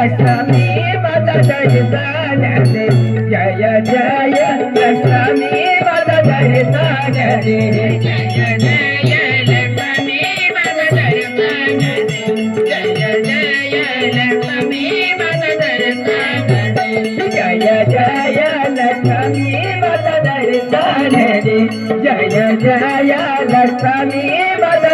లక్ష్మీ మద దర్శనది జయ జయ లక్ష్మీ మద దర్శనది జయ జయ जय जय लक्ष्मी माता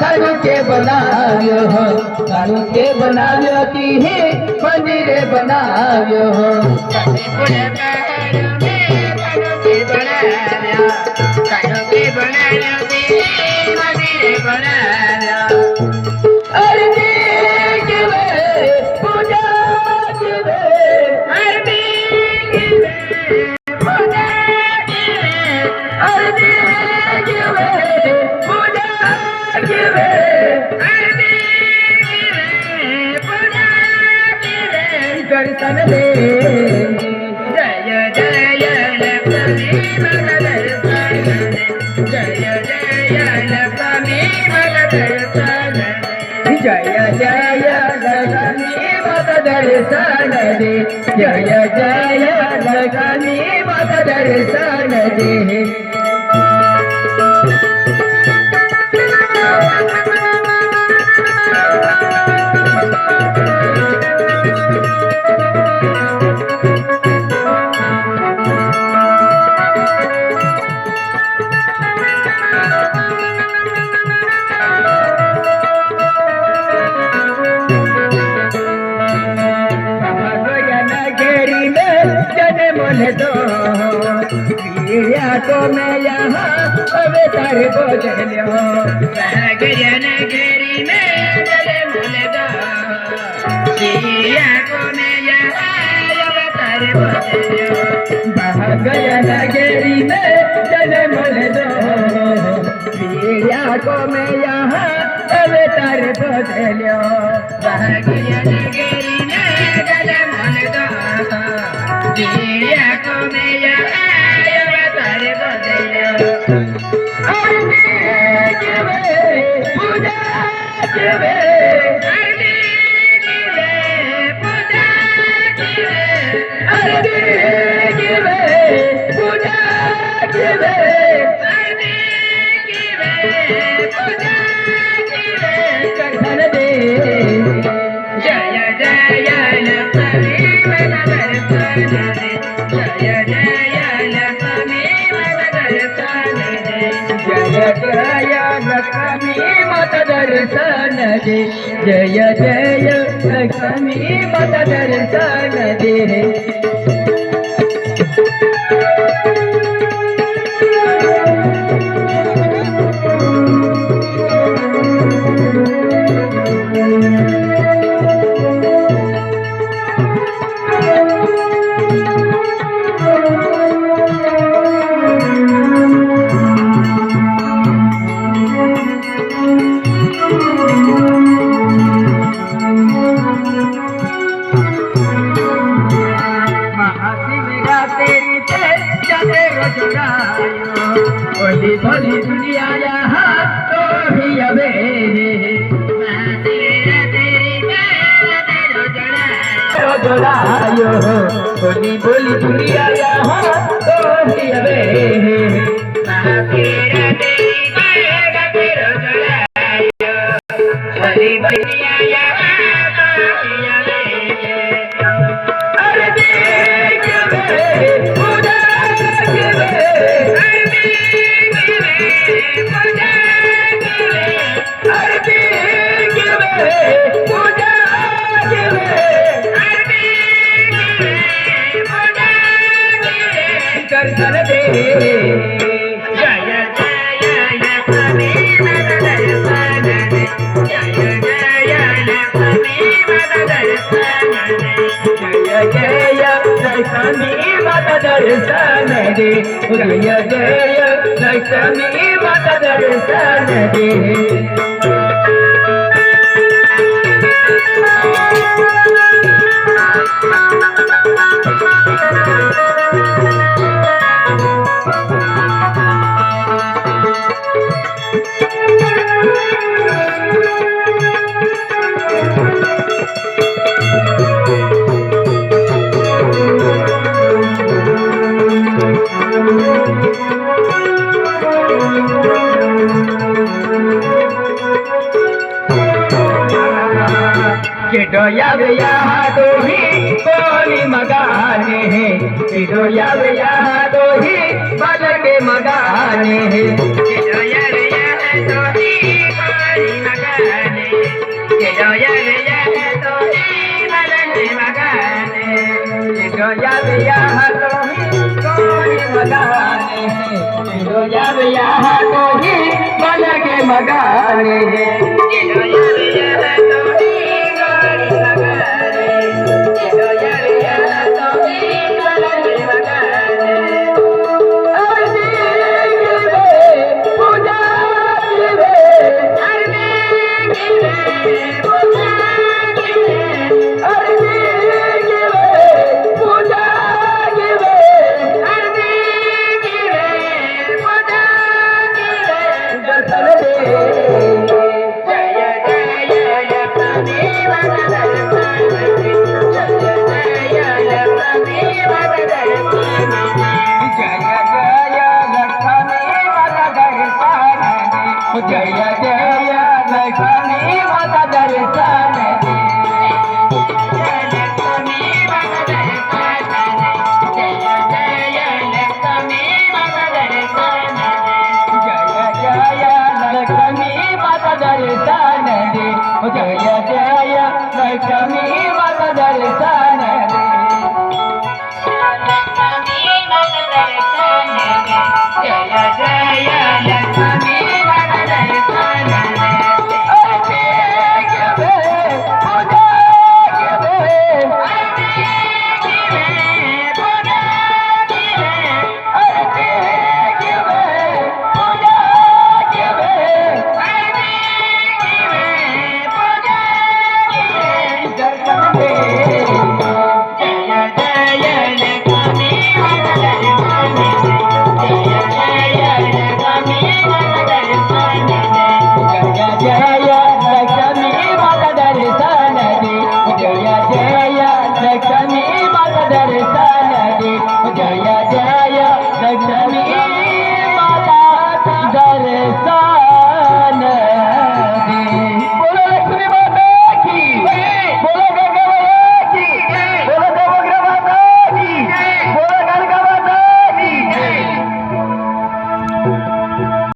करके बनायो हो। तारू के बनायो की है पनीरे बनायो हो। దర్శనలే జయ జయ లక్ష్మీ జయ జయ లక్ష్మీ జయ జయ లక్ష్మీ మత దర్శనలే జయ జయ లక్ష్మీ మత దర్శనలే गिरिया को मैं यहाँ अवतार को चलो गजन गिरी में जल मुल गिरिया को मैं यहाँ अवतार को चलो गजन में जल मुल दो को मैं यहाँ अवतार को चलो गजन गिरी में चले को मैं जय जय ी मद দোলায়ো হনি বলি তুমি আয়া হো তোহিয়াবে মাকেরা দেই মাকেরা দোলায়ো হনি বলি আয়া మత దర్శనది ఉదయ జయ దశమి మత దర్శనది माता दर्शन दे किडोया यहाँ दो ही कोली मगाने हैं। दो ही बल के मगाने हैं। किडोया यहाँ दो ही कोली मगाने हैं। किडोया यहाँ दो ही। बल के मगाने हैं। जय जय लक्ष्मी